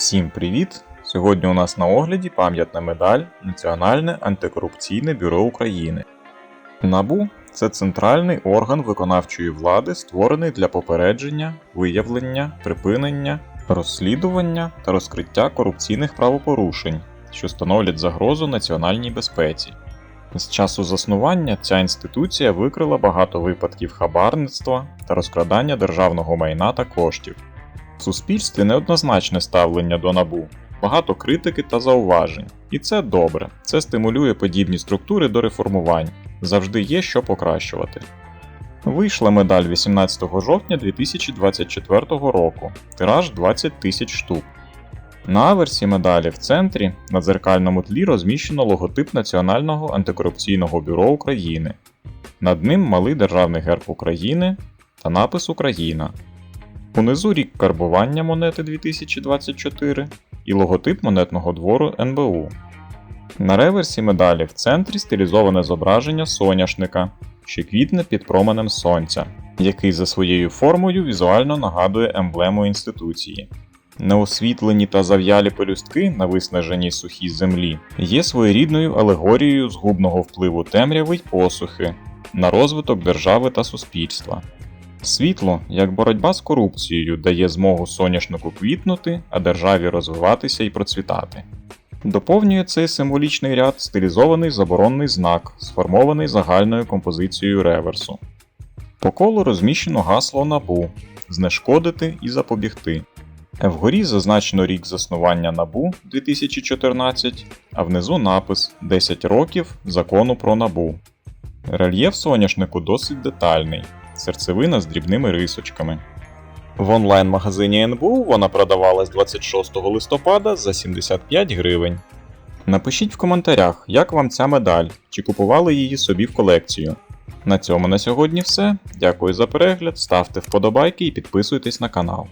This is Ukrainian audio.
Всім привіт! Сьогодні у нас на огляді пам'ятна медаль Національне антикорупційне бюро України. НАБУ це центральний орган виконавчої влади, створений для попередження, виявлення, припинення, розслідування та розкриття корупційних правопорушень, що становлять загрозу національній безпеці. З часу заснування ця інституція викрила багато випадків хабарництва та розкрадання державного майна та коштів. В суспільстві неоднозначне ставлення до набу, багато критики та зауважень. І це добре. Це стимулює подібні структури до реформувань. Завжди є що покращувати. Вийшла медаль 18 жовтня 2024 року. Тираж 20 тисяч штук. На аверсі медалі в центрі на дзеркальному тлі розміщено логотип Національного антикорупційного бюро України. Над ним малий державний герб України та напис Україна. Унизу рік карбування монети 2024 і логотип монетного двору НБУ. На реверсі медалі в центрі стилізоване зображення соняшника, що квітне під променем сонця, який за своєю формою візуально нагадує емблему інституції. Неосвітлені та зав'ялі пелюстки на виснаженій сухій землі є своєрідною алегорією згубного впливу темряви й посухи на розвиток держави та суспільства. Світло, як боротьба з корупцією, дає змогу соняшнику квітнути, а державі розвиватися і процвітати. Доповнює цей символічний ряд стилізований заборонний знак, сформований загальною композицією реверсу. По колу розміщено гасло НАБУ знешкодити і запобігти. Вгорі зазначено рік заснування НАБУ 2014, а внизу напис 10 років закону про НАБУ. Рельєф соняшнику досить детальний, серцевина з дрібними рисочками. В онлайн-магазині НБУ вона продавалась 26 листопада за 75 гривень. Напишіть в коментарях, як вам ця медаль, чи купували її собі в колекцію. На цьому на сьогодні все. Дякую за перегляд, ставте вподобайки і підписуйтесь на канал.